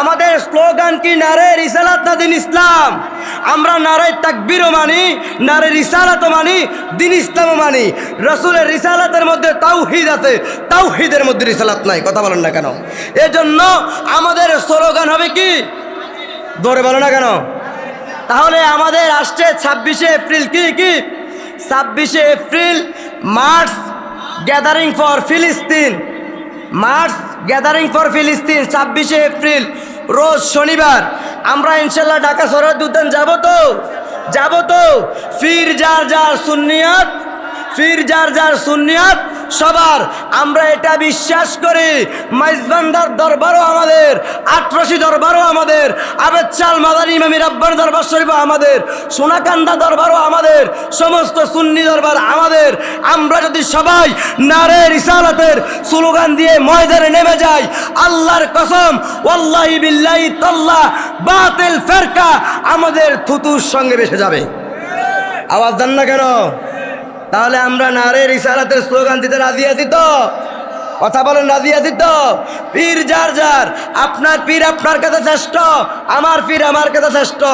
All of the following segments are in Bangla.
আমাদের স্লোগান কি? নারে রিসালাত দিন ইসলাম। আমরা নারে তাকবিরও মানি, নারে রিসালাতও মানি, দিন ইসলামও মানি। রসুলের রিসালাতের মধ্যে তাওহিদ আছে। তাওহিদের মধ্যে রিসালাত নাই, কথা বলেন না কেন? এজন্য আমাদের স্লোগান হবে কি? ধরে বলো না কেন? তাহলে আমাদের আসছে ছাব্বিশে এপ্রিল কি কি? ছাব্বিশে এপ্রিল, মার্চ গ্যাদারিং ফর ফিলিস্তিন মার্চ গ্যাদারিং ফর ফিলিস্তিন, ছাব্বিশে এপ্রিল, রোজ শনিবার। আমরা ইনশাল্লাহ ঢাকা সরার উদ্যান যাব তো? যাব তো? ফির যার যার সুন্নিয়াত, ফির যার যার সুন্নিয়াত সবার। আমরা এটা বিশ্বাস করি মাইজবান্ডার দরবারও আমাদের, আটরশি দরবারও আমাদের আবেদ চাল মাদানী ইমামি রাব্বার দরবার শরীফও আমাদের, সোনাকান্দা দরবারও আমাদের, সমস্ত সুন্নি দরবার আমাদের। আমরা যদি সবাই নারে রিসালাতের স্লোগান দিয়ে ময়দানে নেমে যাই, আল্লাহর কসম, ওয়াল্লাহি বিল্লাহি তাল্লাহ বাতিল ফেরকা আমাদের থুতুর সঙ্গে বেসে যাবে। আওয়াজ দেন না কেন? তাহলে আমরা নারে রিসালাতের স্লোগান দিতে রাজি আছি তো? কথা বলেন রাজি আছি তো? পীর যার যার আপনার পীর আপনার কাছে শ্রেষ্ঠ আমার পীর আমার কাছে শ্রেষ্ঠ।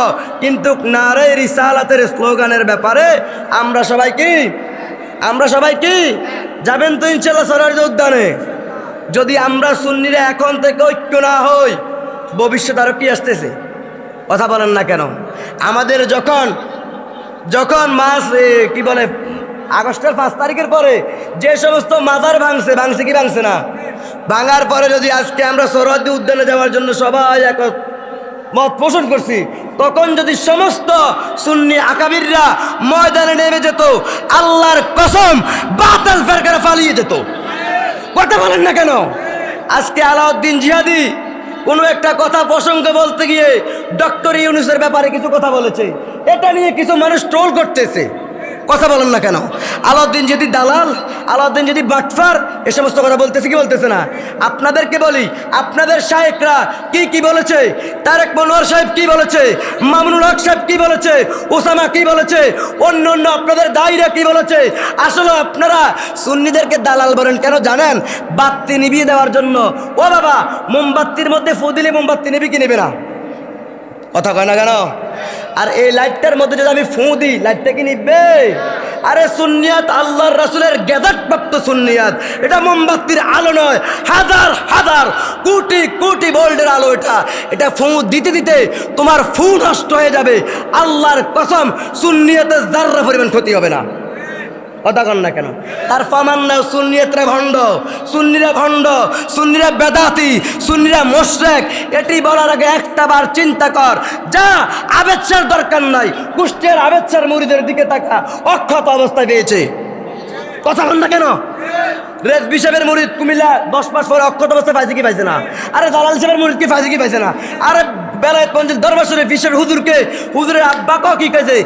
কিন্তু নারে রিসালাতের স্লোগানের ব্যাপারে আমরা সবাই কি? আমরা সবাই কি? যাবেন তো ইনশাল্লাহ সরার উদ্যানে। যদি আমরা সুন্নিরা এখন থেকে ঐক্য না হই ভবিষ্যৎ আরও কি আসতেছে? কথা বলেন না কেন? আমাদের যখন যখন এ, কি বলে আগস্টের পাঁচ তারিখের পরে যে সমস্ত মাজার ভাঙছে ভাঙছে কি ভাঙছে না? ভাঙার পরে যদি আজকে আমরা সরহদ্দি উদ্যানে যাওয়ার জন্য সবাই এক মত পোষণ করছি, তখন যদি সমস্ত সুন্নি আকাবিররা ময়দানে নেমে যেত, আল্লাহর কসম বাতাল ফেরকারা পালিয়ে যেত। কথা বলেন না কেন? আজকে আলাউদ্দিন জিহাদি কোনো একটা কথা প্রসঙ্গে বলতে গিয়ে ডক্টর ইউনুসের ব্যাপারে কিছু কথা বলেছে। এটা নিয়ে কিছু মানুষ ট্রোল করতেছে। কথা বলেন না কেন? আলাউদ্দিন যদি দালাল, আলাউদ্দিন যদি বাটফার, এ সমস্ত কথা বলতেছে কি বলতেছে না? আপনাদেরকে বলি, আপনাদের শাহেকরা কি কি বলেছে? তারেক মনোয়ার সাহেব কি বলেছে? মামুনুল হক সাহেব কি বলেছে? ওসামা কি বলেছে? অন্য অন্য আপনাদের দায়ীরা কি বলেছে? আসলে আপনারা সুন্নিদেরকে দালাল বলেন কেন জানেন? বাত্তি নিভিয়ে দেওয়ার জন্য। ও বাবা মোমবাতির মধ্যে ফু দিলে মোমবাতি নেবে কি নেবে না? কথা কয় না কেন? আর এই লাইটটার মধ্যে যদি আমি ফুঁ দিই, লাইটটা কি নিবে? আরে সুনিয়াত আল্লাহর রাসুলের গেজাটপ্রাপ্ত সুন্নিয়াত। এটা মোমবাতির আলো নয়, হাজার হাজার, কোটি কোটি বোল্ডের আলো এটা। এটা ফু দিতে দিতে তোমার ফু নষ্ট হয়ে যাবে। আল্লাহর কসম সুনিয়াতের জাররা পরিমাণ ক্ষতি হবে না। কথা কন না কেন? তার ফমান না সুন্নিয়তরা ভণ্ড, সুন্নিরা ভণ্ড, সুন্নিরা বেদাতি, সুন্নিরা মোশরেক। এটি বলার আগে একটা বার চিন্তা কর, যা আবেচ্ছার দরকার নাই, কুষ্টিয়ার আবেচ্ছার মুড়িদের দিকে তাকা, অক্ষত অবস্থায় পেয়েছে। কথা বল না কেন? রেজ বিশেপের মুড়িদ কুমিল্লা দশ মাস পরে অক্ষত অবস্থায় পাইছে কি পাইছে না? আরে দালাল সাহেবের মুড়িদ কি পাইছে কি পাইছে না? আরে বেলায় পঞ্চায়েত দরবার শরীফ বিশের হুজুরকে, হুজুরের আব্বাকেও কি কইছে?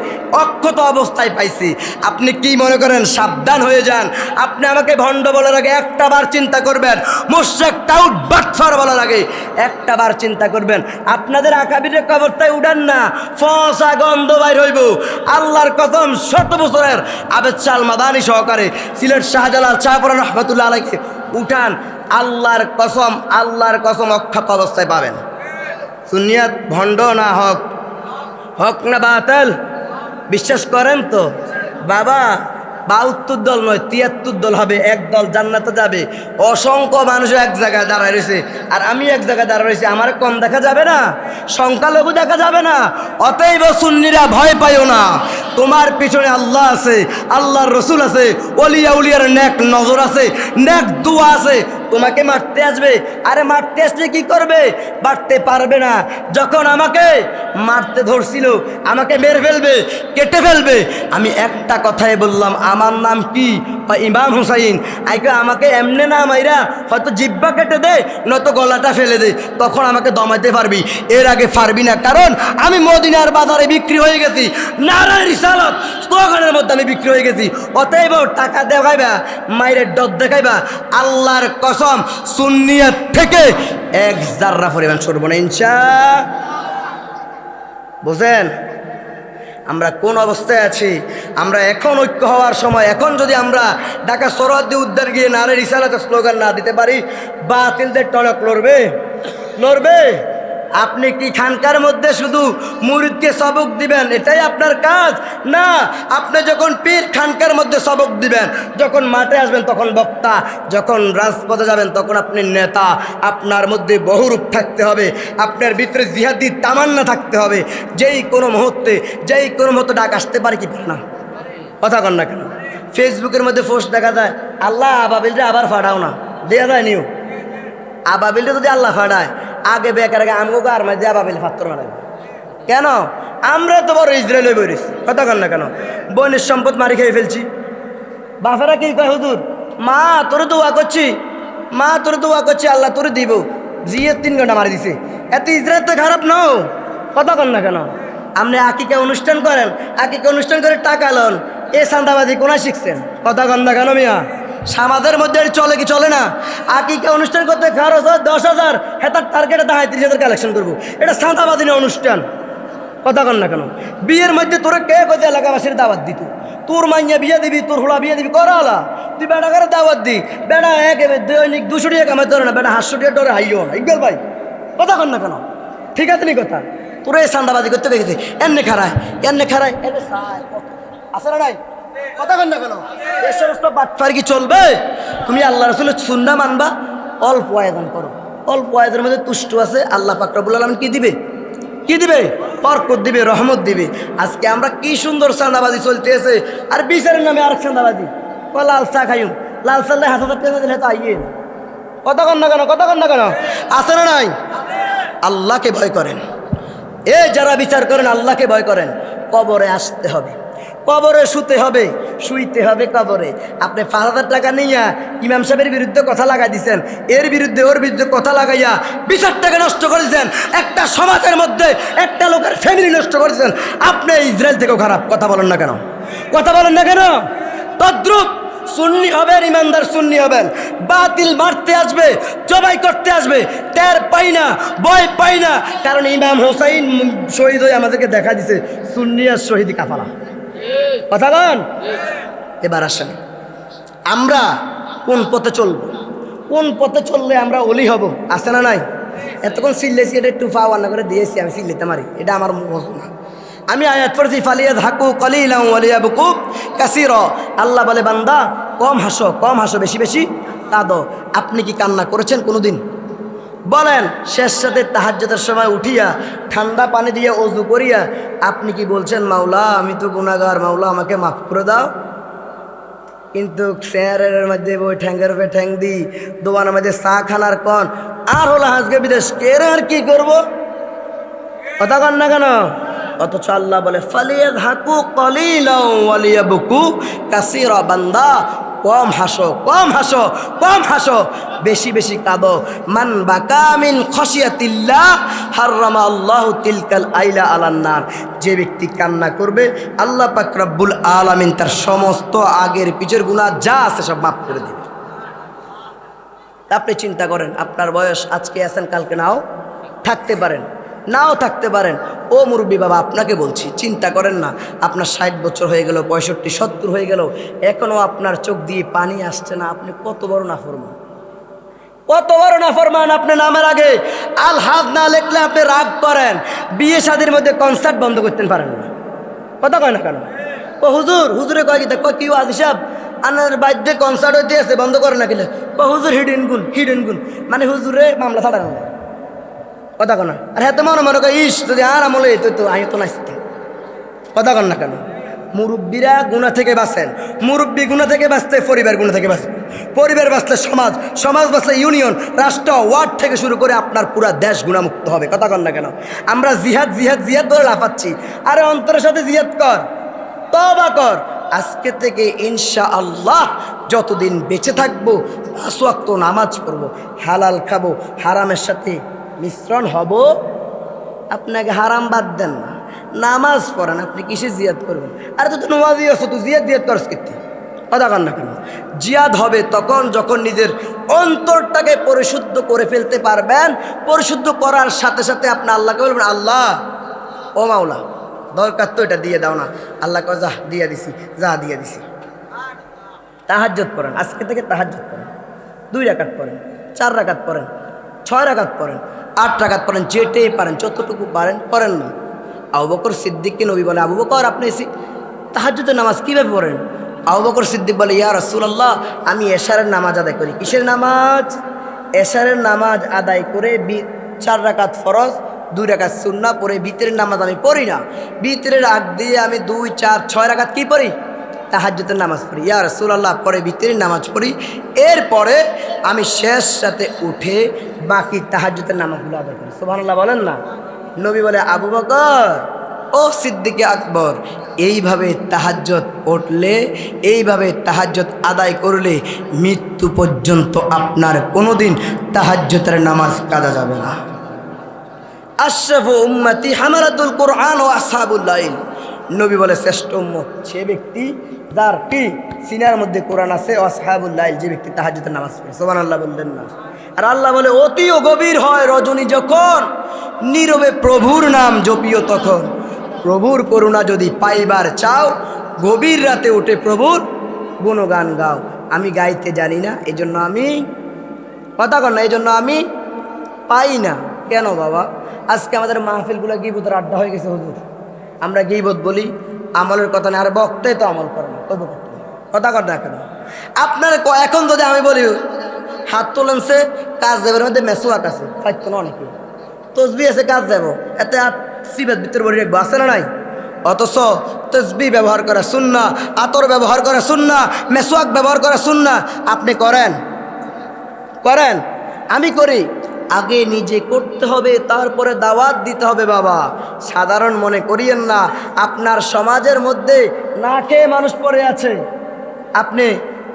অক্ষত অবস্থায় পাইছি। আপনি কি মনে করেন সাবধান হয়ে যান? আপনি আমাকে ভণ্ড বলার আগে একটা বার চিন্তা করবেন। মোশেক টাউট বাটফার বলার আগে একটা বার চিন্তা করবেন। আপনাদের আকাবিরের কবরটাই উঠান না। ফসা গন্ধ বাইর হইব। আল্লাহর কসম শত বছরের আবেদ চাল মাদানি সহকারে সিলেট শাহজালাল শাহপুর রহমতুল্লাহ আলাইকে উঠান। আল্লাহর কসম আল্লাহর কসম অক্ষত অবস্থায় পাবেন। সুনিয়াত ভণ্ড না হক? হক না বাতাল? বিশ্বাস করেন তো? বাবা, বাহাত্তর দল নয়, তিয়াত্তর দল হবে, এক দল জান্নাতে যাবে। অসংখ্য মানুষ এক জায়গায় দাঁড়ায় রয়েছে। আর আমি এক জায়গায় দাঁড়ায় রয়েছি, আমার কম দেখা যাবে না। সংখ্যালঘু দেখা যাবে না। অতএব সুন্নিরা ভয় পাইও না। তোমার পিছনে আল্লাহ আছে, আল্লাহর রসুল আছে অলিয়া উলিয়ার ন্যাক নজর আছে ন্যাক দুয়া আছে। তোমাকে মারতে আসবে। আরে মারতে আসলে কি করবে? মারতে পারবে না। যখন আমাকে মারতে ধরছিল, আমাকে মেরে ফেলবে, কেটে ফেলবে, আমি একটা কথাই বললাম, আমার নাম কি? ইমাম হুসাইন, আইকে আমাকে এমনে না মাইরা হয়তো জিব্বা কেটে দে, নয়তো গলাটা ফেলে দে, তখন আমাকে দমাইতে পারবি। এর আগে পারবি না, কারণ আমি মদিনার বাজারে বিক্রি হয়ে গেছি। নারায় রিসালত স্লোগানের মধ্যে আমি বিক্রি হয়ে গেছি। অতএব টাকা দেখাইবা মায়ের ডদ দেখাইবা, আল্লাহর কসম, সুন্নিয়াত থেকে এক জাররা পরিমাণ সরব না, ইনশা বুঝেন আমরা কোন অবস্থায় আছি? আমরা এখন ঐক্য হওয়ার সময়। এখন যদি আমরা ঢাকা সরহদ্দি উদ্ধার গিয়ে নারে রিসালাতে স্লোগান না দিতে পারি, বাতিলদের টনক লড়বে। লড়বে। আপনি কি খানকার মধ্যে শুধু মুরিদকে সবক দিবেন? এটাই আপনার কাজ? না, আপনি যখন পীর খানকার মধ্যে সবক দিবেন, যখন মাঠে আসবেন তখন বক্তা, যখন রাজপথে যাবেন তখন আপনি নেতা। আপনার মধ্যে বহুরূপ থাকতে হবে। আপনার ভিতরে জিহাদি তামান্না থাকতে হবে। যেই কোনো মুহূর্তে, যেই কোনো মুহূর্তে ডাক আসতে পারে কি না? কথা কন না কেন? ফেসবুকের মধ্যে পোস্ট দেখা যায়, আল্লাহ আবাবিলটা আবার ফাটাও না। দেয়া যায় নিও আবাবিলটা যদি আল্লাহ ফাটায় আগে বেকার, আগে আমগো আর মাঝে আবাবিল ফাত্তর মারাবে কেন? আমরা তো বড় ইসরায়েল হয়ে বেরিয়েছি কথা কন না কেন? বনের সম্পদ মারি খেয়ে ফেলছি। বাফেরা কি কয়, হুজুর, মা, তোর দোয়া করছি। মা, তোর দোয়া করছি, আল্লাহ তোর দিব। জিয়ে তিন ঘণ্টা মারি দিছে। এত ইসরায়েল তো খারাপ নাও কথা কন না কেন? আপনি আকিকে অনুষ্ঠান করেন, আকিকে অনুষ্ঠান করে টাকা লন। এ সান্দাবাজি কোনায় শিখছেন? কথা কন না কেন মিয়া? সমাজের মধ্যে চলে কি চলে না? আকিকে অনুষ্ঠান করতে খরচ হয় দশ হাজার। হেতার টার্গেটে দাঁড়ায় তিরিশ হাজার কালেকশন করব। এটা সান্দাবাজি না অনুষ্ঠান। কথা কন না কেন? বিয়ের মধ্যে তোরা কে কোথায় এলাকাবাসীর দাওয়াত দিত? তোর মাইয়া বিয়ে দিবি, তোর হোলা বিয়ে দিবি, করা হলা তুই বেটা করে দাওয়াত দি? বেটা এক দৈনিক দুশো টাকা কামাই ধরে না বেটা হাঁসশো টাকা ডরে হাইও না। ইকবাল ভাই, কথা কন না কেন? ঠিক আছে নি কথা? তোরা এই সান্দাবাজি করতে দেখেছে। এমনি খারায় এমনি খারায় সায়। কত আছে না নাই? কথা কন না কেন? এই সমস্ত বাটফার কি চলবে? তুমি আল্লাহ রসুলের সুন্না মানবা? অল্প আয়োজন করো। অল্প আয়োজনের মধ্যে তুষ্ট আছে, আল্লাহ পাক রব্বুল কি দিবে? কি দিবে? বরকত দিবে, রহমত দিবে। আজকে আমরা কি সুন্দর চাঁদাবাজি চলতেছে। আর বিচারের নামে আর চাঁদাবাজি। ও লাল চা খাইম লাল চালে হাত হাজার দিলে তো আইয়ে কতক্ষণ না কেন? কতক্ষণ না কেন? আছে না নাই? আল্লাহকে ভয় করেন। এ যারা বিচার করেন, আল্লাহকে ভয় করেন। কবরে আসতে হবে। কবরে শুতে হবে, শুইতে হবে কবরে। আপনি পাঁচ হাজার টাকা নিয়া ইমাম সাহেবের বিরুদ্ধে কথা লাগাই দিচ্ছেন এর বিরুদ্ধে ওর বিরুদ্ধে কথা লাগাইয়া বিচারটাকে নষ্ট করেছেন, একটা সমাজের মধ্যে একটা লোকের ফ্যামিলি নষ্ট করেছেন। আপনি ইসরায়েল থেকেও খারাপ কথা বলেন না কেন? কথা বলেন না কেন? তদ্রুপ সুন্নি হবেন, ইমানদার সুন্নি হবেন। বাতিল মারতে আসবে, জবাই করতে আসবে তের পাই না, ভয় পাই না। কারণ ইমাম হোসাইন শহীদ হয়ে আমাদেরকে দেখা দিছে, সুন্নি আর শহীদ কাফালা। কথা বলেন এবার আসেন। আমরা কোন পথে চলব? কোন পথে চললে আমরা অলি হব? আছে না নাই? এতক্ষণ সিল্লেছি এটা একটু পা রান্না করে দিয়েছি, আমি সিল্লেতে মারি এটা আমার না। আমি আয়াত পড়ছি ফালিয়া ধাকু কলিলাম ওয়ালিয়া বুকু কাসির। আল্লাহ বলে, বান্দা, কম হাসো কম হাসো, বেশি বেশি। কাঁদো। আপনি কি কান্না করেছেন কোনোদিন? বলেন, শেষ সাথে তাহাজ্যতের সময় উঠিয়া, ঠান্ডা পানি দিয়ে অজু করিয়া, আপনি কি বলছেন, মাওলা, আমি তো গুণাগার মাওলা, আমাকে মাফ করে দাও কিন্তু চেয়ারের মধ্যে বই ঠ্যাঙ্গের উপরে ঠ্যাং দিই দোকানের মধ্যে চা খানার কন, আর হলো হাজকে বিদেশ কের আর কি করব? কথা কন না কেন? অথচ আল্লাহ বলে ফালিয়া ধাকু কলিলিয়া বুকু কাসির বান্দা কম হাসো কম হাসো কম হাসো। বেশি বেশি কাঁদো। মান বাকামিন খসিয়াতিল্লা হাররামা আল্লাহ তিলকাল আইলা আলান্নার যে ব্যক্তি কান্না করবে, আল্লাহ পাক রব্বুল আলামিন তার সমস্ত আগের পিছের গুণা যা আছে সব মাফ করে দেবে। আপনি চিন্তা করেন, আপনার বয়স আজকে আছেন, কালকে নাও, থাকতে পারেন। নাও থাকতে পারেন। ও মুরব্বী বাবা, আপনাকে বলছি, চিন্তা করেন না। আপনার ষাট বছর হয়ে গেল, পঁয়ষট্টি, সত্তর হয়ে গেল এখনও আপনার চোখ দিয়ে পানি আসছে না। আপনি কত বড় না ফরমান কত বড় না ফরমান আপনি নামের আগে। আল হাত না লেখলে আপনি রাগ করেন। বিয়ে শাদির মধ্যে কনসার্ট বন্ধ করতে পারেন না। কথা কয় না কেন? ও হুজুর, হুজুরে কয় কি কয় কি আজ সাহেব? আনার বাদ্যে কনসার্ট হইতে আছে, বন্ধ করে না গেলে ও হুজুর হিডেন গুণ হিডেন গুণ। মানে হুজুরে মামলা ছাড়া না। কথা কনা। আর হ্যাঁ তো মনে কয় ইস, যদি আর আমলে তো তো আমি তো নাচতে কথা কন না কেন? মুরব্বীরা গুণা থেকে বাঁচেন। মুরব্বী গুণা থেকে বাঁচতে পরিবার গুণা থেকে বাঁচে। পরিবার বাঁচলে সমাজ সমাজ বাঁচলে ইউনিয়ন, রাষ্ট্র, ওয়ার্ড থেকে শুরু করে আপনার পুরা দেশ গুণামুক্ত হবে। কথা কন না কেন? আমরা জিহাদ জিহাদ জিহাদ ধরে লাফাচ্ছি। আরে অন্তরের সাথে জিহাদ কর তবা কর। আজকে থেকে ইনশা আল্লাহ যতদিন বেঁচে থাকব আসওয়াক্ত নামাজ পড়ব, হালাল খাব, হারামের সাথে মিশ্রণ হব। আপনাকে হারাম বাদ দেন না। নামাজ পড়েন, আপনি কিসে জিয়াদ করবেন? আর তো নমাজি আছো তো জিয়াদ জিয়াদ করস করতে। কথা কান না কেন? জিয়াদ হবে তখন যখন নিজের অন্তরটাকে পরিশুদ্ধ করে ফেলতে পারবেন। পরিশুদ্ধ করার সাথে সাথে আপনি আল্লাহকে বলবেন, আল্লাহ, ও মাওলা, দরকার তো এটা দিয়ে দাও না। আল্লাহ কয়, যা, দিয়ে দিছি, যা, দিয়ে দিছি। তাহাজ্জত পড়েন, আজকে থেকে তাহাজ্জত পড়েন। দুই রাকাত পড়েন, চার রাকাত পড়েন। ছয় রাকাত পড়েন, আট রাকাত পড়েন, যেটেই পারেন, যতটুকু পারেন, পড়েন না। আবু বকর সিদ্দিককে নবী বলে, আবু বকর, আপনি তাহাজ্জুদের নামাজ কীভাবে পড়েন? আবু বকর সিদ্দিক বলে, ইয়া রসুল্লাহ আমি এশারের নামাজ আদায় করি। কিসের নামাজ? এশারের নামাজ আদায় করে চার রাকাত ফরজ, দুই রাকাত সুন্না পরে ভিতরের নামাজ আমি পড়ি না। ভিতরের আগ দিয়ে আমি দুই, চার, ছয় রাকাত কি পড়ি? তাহাজ্জুদের নামাজ পড়ি। ইয়া রসুল্লাহ পরে ভিতরের নামাজ পড়ি। এরপরে আমি শেষ সাথে উঠে বাকি তাহাজ্জুদের নামাজগুলো আদায় করি। সুবহানাল্লাহ বলেন না? নবী বলে, আবু বকর, ও সিদ্দিকে আকবর, এইভাবে তাহাজ্জত পড়লে এইভাবে তাহাজ্জত আদায় করলে মৃত্যু পর্যন্ত আপনার কোনোদিন তাহাজ্জতের নামাজ কাজা যাবে না। আশরাফ উম্মতি হামারাতুল কোরআন ও আসহাবুল্লাইল নবী বলে, শ্রেষ্ঠ উম্মত সে ব্যক্তি যার কি সিনার মধ্যে কোরআন আছে, ও আসহাবুল্লাইল যে ব্যক্তি তাহাজ্জুদের নামাজ পড়ে। সোমান আল্লাহ বললেন না। আর আল্লাহ বলে অতি গভীর হয় রজনী যখন নীরবে প্রভুর নাম জপিও তখন। প্রভুর করুণা যদি পাইবার চাও, গভীর রাতে উঠে প্রভুর গুণগান গাও। আমি গাইতে জানি না, এজন্য আমি কথা কর না এই জন্য আমি পাই না। কেন বাবা? আজকে আমাদের মাহফিলগুলো গিবতের আড্ডা হয়ে গেছে, হুজুর। আমরা গিবত বলি, আমলের কথা না, আর বক্তাই তো আমল করে না কথা কর না কেন? আপনার এখন যদি আমি বলি হাত তোলেন সে, কাজ দেবের মধ্যে মেসোয়াক আছে ফাইতো না অনেকে। তসবি আছে, কাজ দেব। এতে আর সিবের ভিতরে বলি রাখব, আছে না নাই? অথচ তসবি ব্যবহার করা শুননা আতর ব্যবহার করা শুননা মেসোয়াক ব্যবহার করা শুননা আপনি করেন? করেন? আমি করি। আগে নিজে করতে হবে, তারপরে দাওয়াত দিতে হবে, বাবা। সাধারণ মনে করিয়েন না, আপনার সমাজের মধ্যে না খেয়ে মানুষ পড়ে আছে। আপনি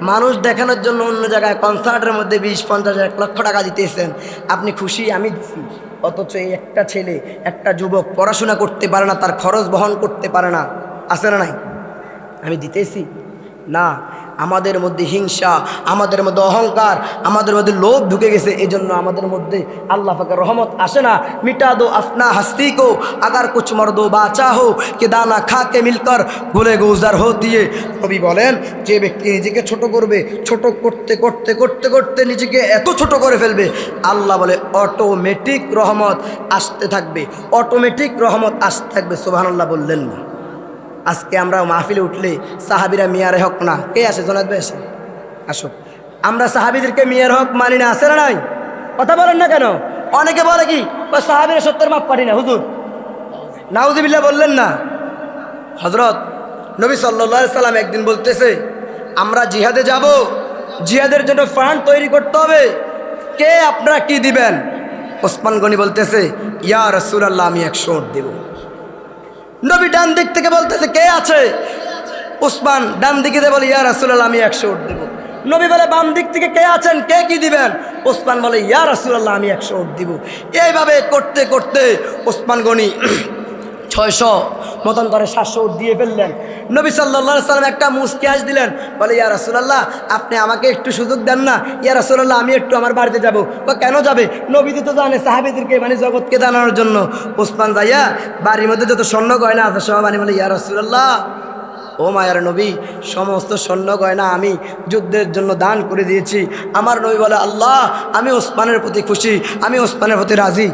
মানুষ দেখানোর জন্য অন্য জায়গায় কনসার্টের মধ্যে বিশ, পঞ্চাশ, এক লক্ষ টাকা দিতেছেন। আপনি খুশি, আমি দিছি। অথচ এই একটা ছেলে, একটা যুবক পড়াশোনা করতে পারে না, তার খরচ বহন করতে পারে না। আসে না নাই? আমি দিতেছি। না আমাদের মধ্যে হিংসা, আমাদের মধ্যে অহংকার, আমাদের মধ্যে লোভ ঢুকে গেছে। এজন্য আমাদের মধ্যে আল্লাহ পাকের রহমত আসে না। মিটা দো আফনা হস্তি কো, আগার কুছ মর দো বাচা হো, কে দানা খা কে মিলকর গুলে গুজার হো দিয়ে। কবি বলেন, যে ব্যক্তি নিজেকে ছোট করবে, ছোট করতে করতে করতে করতে নিজেকে এত ছোট করে ফেলবে, আল্লাহ বলে, অটোমেটিক রহমত আসতে থাকবে, অটোমেটিক রহমত আসতে থাকবে। সুবহানাল্লাহ বললেন না। আজকে আমরা মাহফিলে উঠলে সাহাবিরা মিয়ারে হক না। কে আসে জনাদ ভাই আসে আসো আমরা সাহাবিদেরকে মিয়ার হক মানি না আসে না নাই? কথা বলেন না কেন? অনেকে বলে কি সাহাবিরা সত্তর মাপ পারি না, হুজুর। নাউজিবিল্লা বললেন না। হজরত নবী সাল্লা সাল্লাম একদিন বলতেছে, আমরা জিহাদে যাব, জিহাদের জন্য ফান্ড তৈরি করতে হবে। কে আপনারা কি দিবেন? ওসমান গনি বলতেছে, ইয়া রসুল আল্লাহ আমি একশো দেবো। নবী ডান দিক থেকে বলতেছে, কে আছে? উসমান ডান দিকে দিয়ে বলে, ইয়া রাসুল্লাহ আমি একশো উঠ দেবো। নবী বলে, বাম দিক থেকে কে আছেন? কে কি দিবেন? ওসমান বলে, ইয়া আসুলাল্লাহ আমি একশো উঠ দিব। এইভাবে করতে করতে ওসমান গনি ছয়শো মতন করে সাতশো দিয়ে ফেললেন। নবী সাল্লা সাল্লাম একটা মুসকিয়াজ দিলেন, বলে, ইয়া রাসুলাল্লাহ, আপনি আমাকে একটু সুযোগ দেন না। ইয়া রাসুলাল্লাহ, আমি একটু আমার বাড়িতে যাব। বা কেন যাবে? নবীদি তো জানে, সাহাবিদেরকে মানে জগৎকে জানানোর জন্য। ওসমান যাইয়া বাড়ির মধ্যে যত স্বর্ণ গয়না আছে, সব আনি বলে, ইয়া রাসুলাল্লাহ, ও মায়ার নবী, সমস্ত স্বর্ণ গয়না আমি যুদ্ধের জন্য দান করে দিয়েছি। আমার নবী বলে, আল্লাহ, আমি ওসমানের প্রতি খুশি, আমি ওসমানের প্রতি রাজি।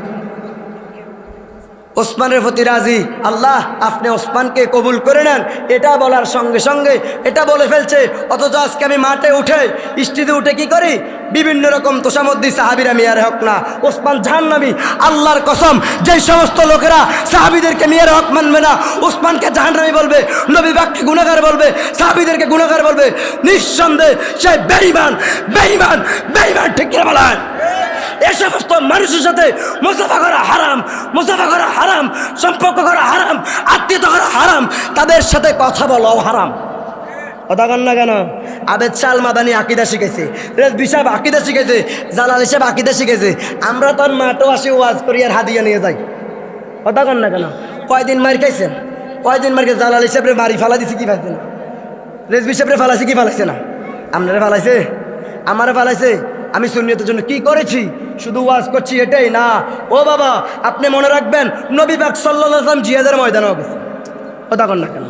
ওসমানের প্রতি রাজি। আল্লাহ, আপনি ওসমানকে কবুল করে নেন। এটা বলার সঙ্গে সঙ্গে এটা বলে ফেলছে, অথচ আজকে আমি মাঠে উঠে স্টিতে উঠে কি করি? বিভিন্ন রকম তোষামদ্দি সাহাবিরা মিয়ার হক না। ওসমান জাহান্নামি, আল্লাহর কসম, যেই সমস্ত লোকেরা সাহাবিদেরকে মিয়ার হক মানবে না, ওসমানকে ঝান জাহান্নামি বলবে, নবী বাক্যে গুণাগার বলবে, সাহাবিদেরকে গুণাগার বলবে, নিঃসন্দেহে সে বেইমান বেইমান বেইমান ঠিক বলেন? এ সমস্ত মানুষের সাথে মুসাফা করা হারাম মুসাফা করা হারাম, সম্পর্ক করা হারাম, আত্মীয়তা করা হারাম, তাদের সাথে কথা বলাও হারাম। কথা কন না কেন? আবেদ চাল মাদানি আকিদা শিখেছে রেজবি সাহেব আকিদা শিখেছে, জালাল সাহেব আকিদা শিখেছে। আমরা তো আর মাঠও আসি, ওয়াজ করি আর হাদিয়া নিয়ে যাই। কথা কন না কেন? কয়দিন মার খাইছেন? কয়দিন মার খাইছে জালাল সাহেবরে মারি ফালা দিছে কি পাইছে না? রেজবি সাহেবরে ফালাইছে কি ফালাইছে না? আপনারা ফালাইছে? আমারে ফালাইছে? আমি সুন্নিয়তের জন্য কি করেছি? শুধু ওয়াজ করছি এটাই? না। ও বাবা, আপনি মনে রাখবেন, নবী বাক সাল্লাম জিয়াদের ময়দানেও গেছে। কথা না কেন?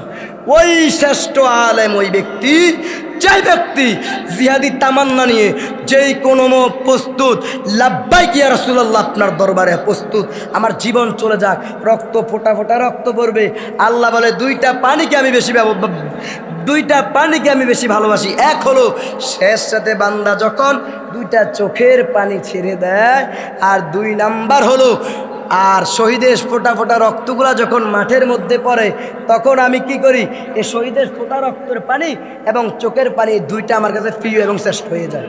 ওই শ্রেষ্ঠ আলেম ওই ব্যক্তি, যেই ব্যক্তি জিহাদি তামান্না নিয়ে যেই কোনো প্রস্তুত লাভবাই কি রাসুল্লাহ আপনার দরবারে প্রস্তুত। আমার জীবন চলে যাক, রক্ত ফোটা ফোটা রক্ত পড়বে। আল্লাহ বলে, দুইটা পানিকে আমি বেশি দুইটা পানিকে আমি বেশি ভালোবাসি। এক হলো শেষ সাথে বান্দা যখন দুইটা চোখের পানি ছেড়ে দেয়, আর দুই নাম্বার হলো আর শহীদের ফোটা ফোটা রক্তগুলা যখন মাঠের মধ্যে পড়ে, তখন আমি কি করি, এই শহীদের ফোটা রক্তের পানি এবং চোখের পানি দুইটা আমার কাছে প্রিয় এবং শ্রেষ্ঠ হয়ে যায়।